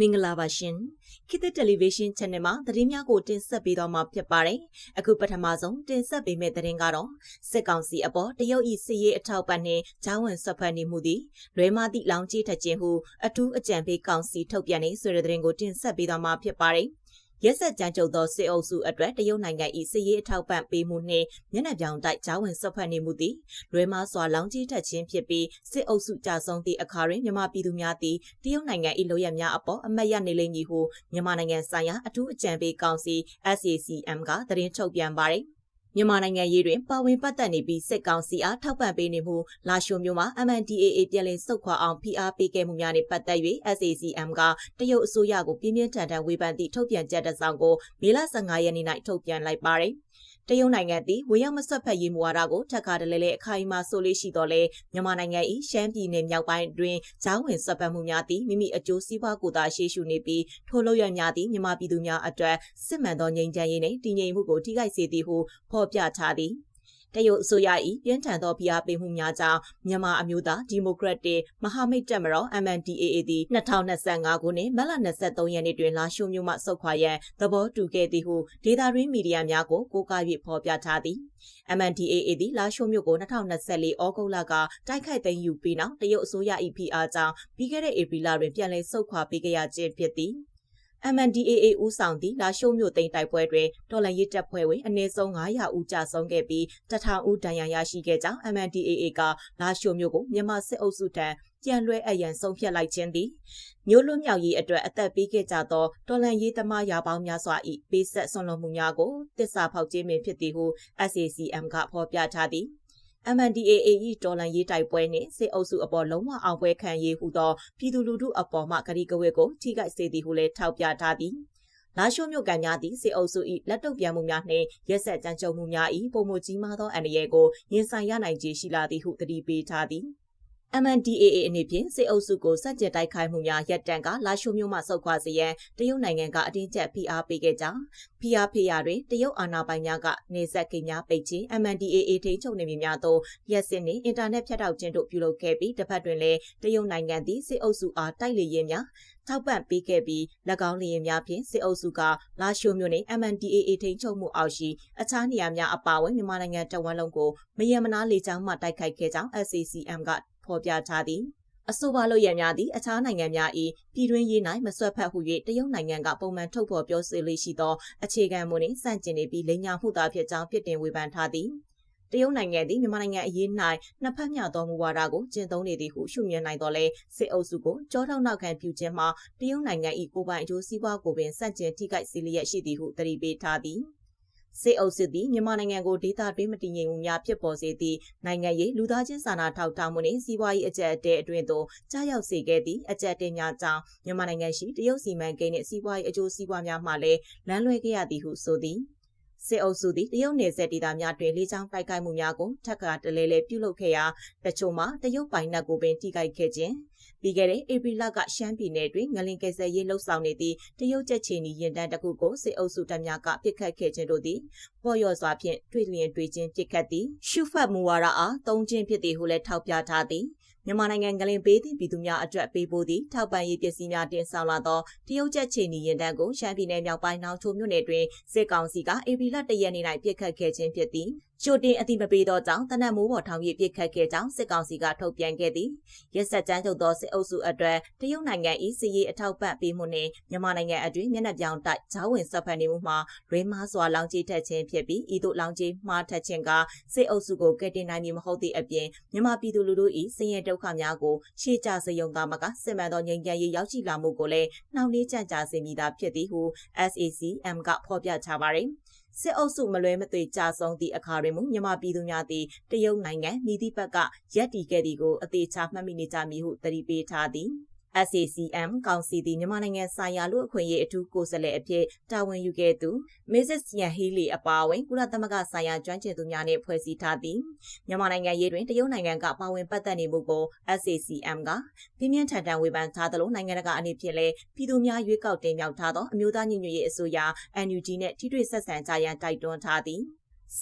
မင်္ဂလာပါရှင်ခေတ်သစ်တယ်လီဗီရှင်း channel မှာသတင်းများကိုတင်ဆက်ပေးတော့မှာဖြစ်ပါတယ်အခုပထမဆုံးတင်ဆက်ပေးမယ့်သတင်းကတော့စစ်ကောင်စီအပေါ်တရုတ်ဤစစ်ရေးအထောက်ပံ့နှင့်ဂျောင်းဝင်ဆွတ်ဖက်နေမှုသည်လွဲမာသည့်လောင်ကြီးထက်ခြင်းဟုအထူးအကြံပေးကောင်စီထုတ်ပြန်နေဆိုတဲ့သတင်းကိုတင်ဆက်ပေးတော့မှာဖြစ်ပါတယ် ရက်ဆက်ကြမ်းကြုတ်သောစစ်အုပ်စုအတွက်တရုတ်နိုင်ငံ၏စစ်ရေးအထောက်ပံ့ပေးမှုနှင့်မျက်နှာပြောင်တိုက်ကြားဝင်ဆွတ်ဖက်နေမှုသည်လွဲမားစွာလောင်ကြီးထက်ခြင်းဖြစ်ပြီးစစ်အုပ်စုကြဆုံးသည့်အခါတွင်မြန်မာပြည်သူများသည်တရုတ်နိုင်ငံ၏လိုရများအပေါ်အမတ်ရနေလိမ့်မည်ဟုမြန်မာနိုင်ငံဆိုင်ရာအထူးအကြံပေးကောင်စီ SACM ကသတင်းထုတ်ပြန်ပါသည် မြန်မာနိုင်ငံရေးတွင်ပါဝင်ပတ်သက်နေပြီးစစ်ကောင်စီအားထောက်ပံ့ပေးနေမှုလာရှိုမျိုးမှာ MNDAA ပြည်လည်စုတ်ခွာအောင်ဖိအားပေးခဲ့မှုများနဲ့ပတ်သက်၍ SACM ကတရုတ်အစိုးရကိုပြင်းပြင်းထန်ထန်ဝေဖန်သည့်ထုတ်ပြန်ချက်တစ်စောင်ကိုမေလ15ရက်နေ့၌ထုတ်ပြန်လိုက်ပါတယ်။ တရုတ်နိုင်ငံသည်ဝေရောက်မဆွတ်ဖက်ရေးမူဝါဒကိုထပ်ခါတလဲလဲအခိုင်အမာဆိုလေးရှိတော်လဲမြန်မာနိုင်ငံ၏ရှမ်းပြည်နယ်မြောက်ပိုင်းတွင်ဂျောင်းဝင်ဆွတ်ဖက်မှုများသည်မိမိအကျိုးစီးပွားကိုသာရှေ့ရှုနေပြီးထိုလို့ရများသည့်မြန်မာပြည်သူများအတွက်စစ်မှန်သောငြိမ်းချမ်းရေးနှင့်တည်ငြိမ်မှုကိုထိခိုက်စေသည်ဟုဖော်ပြထားသည်။ တရုတ်အစိုးရ၏ပြင်းထန်သောဖိအားပေးမှုများကြောင့်မြန်မာအမျိုးသားဒီမိုကရက်တစ်မဟာမိတ်တပ်မတော် MNDAA သည်2025ခုနှစ်မတ်လ23ရက်နေ့တွင်လာရှိုးမြို့မှဆုတ်ခွာရန်သဘောတူခဲ့သည်ဟုဒေတာရင်းမီဒီယာများကိုကိုးကား၍ဖော်ပြထားသည် MNDAA သည်လာရှိုးမြို့ကို2024ဩဂုတ်လကတိုက်ခိုက်သိမ်းယူပြီးနောက်တရုတ်အစိုးရ၏ဖိအားကြောင့်ပြီးခဲ့တဲ့ဧပြီလတွင်ပြန်လည်ဆုတ်ခွာပေးခဲ့ရခြင်းဖြစ်သည် MNDAA ဦးဆောင်သည့်လာရှုံမြို့သိမ်းတိုက်ပွဲတွင်တော်လှန်ရေးတပ်ဖွဲ့ဝင်အနည်းဆုံး900ဦးကြာဆုံးခဲ့ပြီးတထောင်ဦးဒဏ်ရာရရှိခဲ့ကြောင်း MNDAA ကလာရှုံမြို့ကိုမြန်မာစစ်အုပ်စုထံကြံလွဲအရန်ဆုံးဖြတ်လိုက်ခြင်းသည်မြို့လွတ်မြောက်ရေးအတွက်အသက်ပေးခဲ့ကြသောတော်လှန်ရေးသမားရာပေါင်းများစွာ၏ပေးဆက်ဆွန်လွန်မှုများကိုတစ္ဆာဖောက်ခြင်းပင်ဖြစ်သည်ဟု SACM ကဖော်ပြထားသည် MNDAA ၏တော်လှန်ရေးတိုက်ပွဲနှင့်စစ်အုပ်စုအပေါ်လုံးဝအောင်ပွဲခံရေးဟူသောပြည်သူလူထုအပေါ်မှကတိကဝတ်ကိုထိခိုက်စေသည်ဟုလည်းထောက်ပြထားသည်လာရှိုးမြို့ကန်များသည့်စစ်အုပ်စု၏လက်တုပ်ပြန်မှုများနှင့်ရက်ဆက်ကြမ်းကြုတ်မှုများ၏ပုံမကြီးမားသောအန္တရာယ်ကိုရင်ဆိုင်ရနိုင်ခြေရှိလာသည်ဟုတတိပေးထားသည် MNDAA အနေဖြင့်စစ်အုပ်စုကိုစက်ကြတိုက်ခိုက်မှုများရပ်တန့်ကလာရှိုးမြို့မှဆုတ်ခွာစေရန်တရုတ်နိုင်ငံကအတင်းကျပ်ဖိအားပေးခဲ့ကြောင်းဖိအားဖေးရတွင်တရုတ်အာဏာပိုင်များကနေဆက်ကိန်းများပိတ်ခြင်း MNDAA ထိန်းချုပ်နေမည်များသို့ရက်စင်နှင့်အင်တာနက်ဖြတ်တောက်ခြင်းတို့ပြုလုပ်ခဲ့ပြီးတစ်ဖက်တွင်လည်းတရုတ်နိုင်ငံသည်စစ်အုပ်စုအားတိုက်လေရင်များထောက်ပံ့ပေးခဲ့ပြီး၎င်းလျင်များဖြင့်စစ်အုပ်စုကလာရှိုမျိုးနှင့် MNDAA ထိန်းချုပ်မှုအောက်ရှိအခြားနေရာများအပါအဝင်မြန်မာနိုင်ငံတဝန်းလုံးကိုမယမနာလေကြောင်းမှတိုက်ခိုက်ခဲ့ကြောင်း SACM က ဖော်ပြထားသည်အဆိုပါလို့ရများသည့်အခြားနိုင်ငံများ၏ပြည်တွင်းရေး၌မဆွတ်ဖက်ဟု၍တရုတ်နိုင်ငံကပုံမှန်ထုတ်ဖော်ပြောဆိုလေးရှိသောအခြေခံမူနှင့်စန့်ကျင်နေပြီးလိမ်ညာမှုသာဖြစ်ကြောင်းပြစ်တင်ဝေဖန်ထားသည်တရုတ်နိုင်ငံသည်မြန်မာနိုင်ငံအရေး၌နှစ်ဖက်မျှသောမူဝါဒကိုကျင့်သုံးနေသည်ဟုရှုမြင်နိုင်တော်လဲစစ်အုပ်စုကိုကြောထောက်နောက်ခံပြုခြင်းမှာတရုတ်နိုင်ငံ၏ကိုယ်ပိုင်အကျိုးစီးပွားကိုပင်စန့်ကျင်ထိခိုက်စေလျက်ရှိသည်ဟုတတိပေးထားသည်။ စစ်အုပ်စုသည်မြန်မာနိုင်ငံကိုဒေသတွင်းမတည်ငြိမ်မှုများဖြစ်ပေါ်စေသည့်နိုင်ငံရေးလူသားချင်းစာနာထောက်ထားမှုနှင့်စီးပွားရေးအကြက်အတဲအတွင်းသို့ကြားရောက်စေခဲ့သည့်အကြက်တဲများကြောင့်မြန်မာနိုင်ငံရှိတရုတ်စီမံကိန်းနှင့်စီးပွားရေးအကျိုးစီးပွားများမှလည်းလမ်းလွဲခဲ့ရသည်ဟုဆိုသည်စစ်အုပ်စုသည်တရုတ်နယ်စပ်ဒေသများတွင်လေးချောင်းတိုက်ခိုက်မှုများကိုထပ်ခါတလဲလဲပြုလုပ်ခဲ့ရာတချို့မှာတရုတ်ပိုင်နက်ကိုပင်ထိခိုက်ခဲ့ခြင်း ပြီးခဲ့တဲ့ဧပြီလကရှမ်းပြည်နယ်တွင်ငလင်ကယ်ဆယ်ရေးလှုပ်ဆောင်နေသည့်တရုတ်ကျက်ချီနီရင်တန်းတစ်ခုကိုစစ်အုပ်စုတပ်များကပစ်ခတ်ခဲ့ခြင်းတို့သည်ပေါ်ရော်စွာဖြင့်တွေ့လျင်တွေ့ချင်းပစ်ခတ်သည်ရှုဖတ်မူဝါဒအားတုံးချင်းဖြစ်သည်ဟုလည်းထောက်ပြထားသည် မြန်မာနိုင်ငံကလင်ပေးသည့်ပြည်သူများအတွက်ပေးပို့သည့်ထောက်ပံ့ရေးပစ္စည်းများတင်ဆောင်လာသောတရုတ်ကျက်ချီနီရင်တန်းကိုရှမ်းပြည်နယ်မြောက်ပိုင်းနောင်ချိုမြို့နယ်တွင်စစ်ကောင်စီကဧပြီလ၁ရက်နေ့၌ပစ်ခတ်ခဲ့ခြင်းဖြစ်သည်ကြိုတင်အသိမပေးသောကြောင့်တနက်မိုးပေါ်ထောင်ပြပစ်ခတ်ခဲ့ကြောင်းစစ်ကောင်စီကထုတ်ပြန်ခဲ့သည်ရက်ဆက်ကြမ်းကြုတ်သောစစ်အုပ်စုအတွက်တရုတ်နိုင်ငံ၏စီရေးအထောက်ပံ့ပေးမှုနှင့်မြန်မာနိုင်ငံအတွင်းမျက်နှာပြောင်တိုက်ဂျားဝင်ဆက်ဖက်နေမှုမှာရွေးမားစွာလောင်ကြီးထက်ခြင်းဖြစ်ပြီးဤသို့လောင်ကြီးမှားထက်ခြင်းကစစ်အုပ်စုကိုကယ်တင်နိုင်မည်မဟုတ်သည့်အပြင်မြန်မာပြည်သူလူထု၏ဆင်းရဲဒုက္ခများကိုရှေ့ကျစယုံသားမကစစ်မှန်သောငြိမ်းချမ်းရေးရောက်ရှိလာမှုကိုလည်းနှောင့်နှေးကြံ့ကြာစေမိတာဖြစ်သည်ဟု SACM ကဖော်ပြထားပါတယ်။စစ်အုပ်စုမလွဲမသွေကြာဆုံးသည့်အခါတွင်မူမြန်မာပြည်သူများသည်တရုတ်နိုင်ငံမြည်သည့်ဘက်ကရက်တီခဲ့သည်ကိုအသေးချာမှတ်မိနေကြမည်ဟုတတိပေးထားသည်။ SACM ကောင်စီသည်မြန်မာနိုင်ငံဆိုင်ရာလူအခွင့်အရေးအထူးကိုယ်စားလှယ်အဖြစ်တာဝန်ယူခဲ့သူ Mrs. Yan Healy အပါအဝင်ကုလသမဂ္ဂဆိုင်ရာကျွမ်းကျင်သူများနှင့်ဖွဲ့စည်းထားသည်မြန်မာနိုင်ငံရေးတွင်တရုတ်နိုင်ငံကပါဝင်ပတ်သက်နေမှုကို SACM ကပြင်းပြင်းထန်ထန်ဝေဖန်ထားသလိုနိုင်ငံတကာအနေဖြင့်လည်းပြည်သူများရွေးကောက်တင်မြှောက်ထားသောအမျိုးသားညီညွတ်ရေးအစိုးရ NUG နှင့်ထိတွေ့ဆက်ဆံကြရန်တိုက်တွန်းထားသည်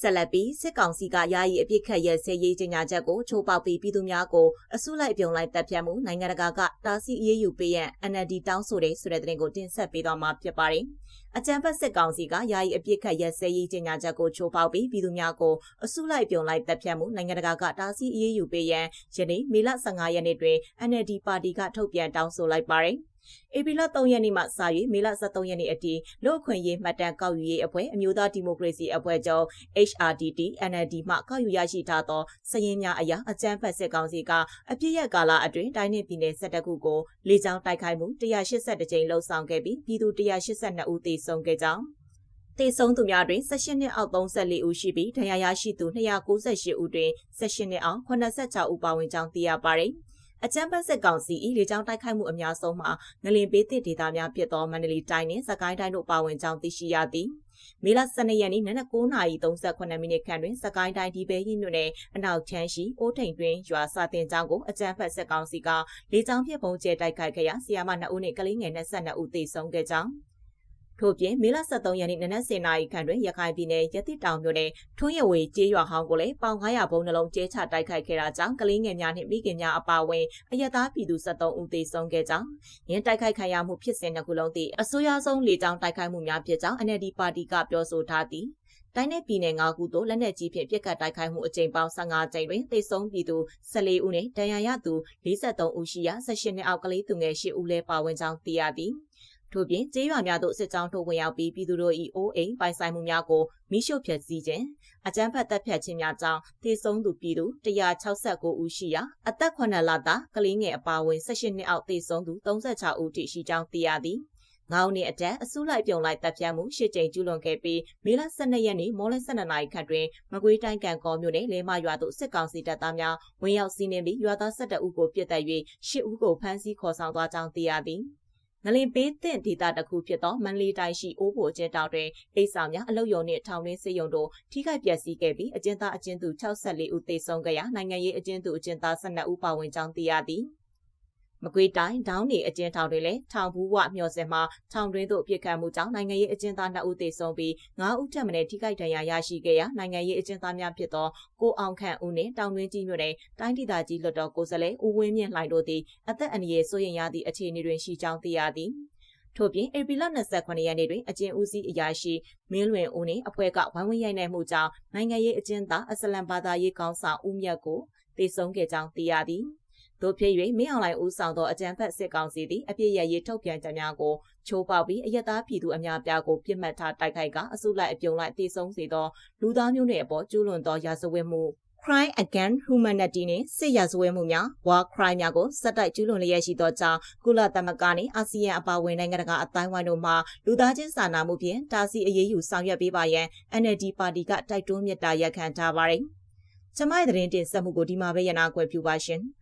ဆက်လက်ပြီးစစ်ကောင်စီကယာယီအပြစ်ခတ်ရဲဆဲရေးကြေညာချက်ကိုချိုးပေါက်ပြီးပြည်သူများကိုအစုလိုက်ပြုံလိုက်တပ်ဖြတ်မှုနိုင်ငံတကာကတားဆီးအရေးယူပေးရန် NLD တောင်းဆိုတဲ့ဆိုတဲ့သတင်းကိုတင်ဆက်ပေးသွားမှာဖြစ်ပါတယ်။အကြံဖက်စစ်ကောင်စီကယာယီအပြစ်ခတ်ရဲဆဲရေးကြေညာချက်ကိုချိုးပေါက်ပြီးပြည်သူများကိုအစုလိုက်ပြုံလိုက်တပ်ဖြတ်မှုနိုင်ငံတကာကတားဆီးအရေးယူပေးရန်ယနေ့မေလ15ရက်နေ့တွင် NLD ပါတီကထုတ်ပြန်တောင်းဆိုလိုက်ပါတယ်။ ဧပြီလ3ရက်နေ့မှစ၍မေလ23ရက်နေ့အထိလူ့အခွင့်အရေးမှတ်တမ်းကောက်ယူရေးအဖွဲ့အမျိုးသားဒီမိုကရေစီအဖွဲ့ချုပ် HRDT NLD မှကောက်ယူရရှိထားသောစည်ရင်းများအရာအကြမ်းဖက်စစ်ကောင်စီကအပြစ်ရက်ကာလအတွင်းတိုင်းနယ်ပြည်နယ်12ခုကိုလေကြောင်းတိုက်ခိုက်မှု182ကြိမ်လှုပ်ဆောင်ခဲ့ပြီးပြည်သူ182ဦးသေဆုံးခဲ့ကြောင်းတေဆုံးသူများတွင်18နှစ်အောက်34ဦးရှိပြီးဒဏ်ရာရရှိသူ298ဦးတွင်18နှစ်အောက်86ဦးပါဝင်ကြောင်းသိရပါသည်။ အကြမ်းဖက်စစ်ကောင်စီ၏လေကြောင်းတိုက်ခိုက်မှုအများဆုံးမှာငလင်ပေးသည့်ဒေသများဖြစ်သောမန္တလေးတိုင်းနှင့်စကိုင်းတိုင်းတို့ပါဝင်ကြောင်းသိရှိရသည်မေလ12ရက်နေ့နနက်9:38မိနစ်ခန့်တွင်စကိုင်းတိုင်းဒီပဲရင်မြို့နယ်အနောက်ချမ်းရှိအိုးထိန်တွင်ရွာစာတင်ကျောင်းကိုအကြမ်းဖက်စစ်ကောင်စီကလေကြောင်းဖြင့်ပုံကျဲတိုက်ခိုက်ခဲ့ရာဆီယာမ2ဦးနှင့်ကလေးငယ်22ဦးသေဆုံးခဲ့ကြောင်း ထို့ပြင်မေလ23ရက်နေ့နနက်10:00နာရီခန့်တွင်ရခိုင်ပြည်နယ်ရတိတောင်မြို့နယ်ထွန်းရဝေကျေးရွာဟောင်းကိုလည်းပေါင်900ဘုံနှလုံးကျဲချတိုက်ခိုက်ခဲ့တာကြောင့်ကလေးငယ်များနှင့်မိခင်များအပါအဝင်အရသားပြည်သူ73ဦးသေဆုံးခဲ့ကြောင်းရင်းတိုက်ခိုက်ခံရမှုဖြစ်စဉ်တစ်ခုလုံးသည့်အစိုးရဆုံးလေကြောင်းတိုက်ခိုက်မှုများဖြစ်ကြောင်း NLD ပါတီကပြောဆိုထားသည်တိုင်းနယ်ပြည်နယ်၅ခုသို့လက်နက်ကြီးဖြင့်ပြစ်ခတ်တိုက်ခိုက်မှုအကြိမ်ပေါင်း15ကြိမ်တွင်သေဆုံးပြည်သူ14ဦးနှင့်ဒဏ်ရာရသူ43ဦးရှိရာ18နှစ်အောက်ကလေးသူငယ်10ဦးလည်းပါဝင်ကြောင်းသိရသည်။ ထို့ပြင်ကျေးရွာများသို့စစ်ကြောင်းထိုးဝင်ရောက်ပြီးပြည်သူတို့၏အိုးအိမ်ပိုင်ဆိုင်မှုများကိုမိရှုဖျက်ဆီးခြင်းအကြမ်းဖက်တပ်ဖြတ်ခြင်းများကြောင့်သေဆုံးသူပြည်သူ169ဦးရှိရာအသက်9လသားကလေးငယ်အပါအဝင်18နှစ်အောက်သေဆုံးသူ36ဦးထိရှိကြောင်းသိရသည်ငောင်းနေအတက်အစုလိုက်ပြုံလိုက်တပ်ဖြတ်မှုရှစ်ကြိမ်ကျူးလွန်ခဲ့ပြီးမေလ12ရက်နေ့မော်လ12နာရီခန့်တွင်မကွေးတိုင်းကံကောမြို့နယ်လေမရွာသို့စစ်ကောင်စီတပ်သားများဝင်ရောက်စီးနင်းပြီးရွာသား12ဦးကိုပြစ်တက်၍10ဦးကိုဖမ်းဆီးခေါ်ဆောင်သွားကြောင်းသိရသည်။ ငလင်ပေးသင့်ဒေသတစ်ခုဖြစ်သောမန္တလေးတိုင်းရှိအိုးဘိုကျင်းတောင်တွင်အိဆာများအလုယုံနှင့်ထောင်ရင်းစေယုံတို့ထိခိုက်ပျက်စီးခဲ့ပြီးအကျဉ်းသားအကျဉ်းသူ64ဦးသေဆုံးခဲ့ရာနိုင်ငံရေးအကျဉ်းသူအကျဉ်းသား12ဦးပါဝင်ကြောင်းသိရသည်။ မကွေးတိုင်းဒေါင်းနေအကျဉ်းထောင်တွေလည်းထောင်ဘူးဝမျှော်စင်မှာထောင်တွင်းသို့ပြစ်ခတ်မှုကြောင့်နိုင်ငံရေးအကျဉ်းသား2ဦးသေဆုံးပြီး9ဦးထပ်မံထိခိုက်ဒဏ်ရာရရှိခဲ့ရာနိုင်ငံရေးအကျဉ်းသားများဖြစ်သောကိုအောင်ခန့်ဦးနှင့်တောင်တွင်းကြီးမြို့နယ်တိုင်းဒေသကြီးလွှတ်တော်ကိုယ်စားလှယ်ဦးဝင်းမြင့်လှိုင်တို့သည်အသက်အန္တရာယ်စိုးရိမ်ရသည့်အခြေအနေတွင်ရှိကြောင်းသိရသည်ထို့ပြင်ဧပြီလ29ရက်နေ့တွင်အကျဉ်းဦးစီးအရာရှိမင်းလွင်ဦးနှင့်အဖွဲ့ကဝိုင်းဝန်းရိုက်နှက်မှုကြောင့်နိုင်ငံရေးအကျဉ်းသားအစလံဘာသာရေးကောင်းဆောင်ဦးမြတ်ကိုတေဆုံးခဲ့ကြောင်းသိရသည်။ တို့ဖြစ်၍မင်းအောင်လှိုင်ဦးဆောင်သောအကြမ်းဖက်စစ်ကောင်စီသည်အပြစ်ရရေးထုတ်ပြန်ကြများကိုချိုးပေါက်ပြီးအယက်သားပြည်သူအများပြားကိုပြစ်မှတ်ထားတိုက်ခိုက်ကအစုလိုက်အပြုံလိုက်တည်ဆုံစေသောလူသားမျိုးနွယ်အပေါ်ကျူးလွန်သောရာဇဝတ်မှု crime against humanity နဲ့စစ်ရာဇဝတ်မှုများ war crime များကိုစက်တိုက်ကျူးလွန်လျက်ရှိသောကြောင့်ကုလသမဂ္ဂနှင့်အာဆီယံအပါအဝင်နိုင်ငံတကာအတိုင်းဝိုင်းတို့မှလူသားချင်းစာနာမှုဖြင့်တာစီအရေးယူဆောင်ရွက်ပေးပါရန် NLD ပါတီကတိုက်တွန်းမြစ်တာရက်ခံထားပါတယ်။ကျမရဲ့သတင်းတင်ဆက်မှုကိုဒီမှာပဲရနာခွဲပြုပါရှင်။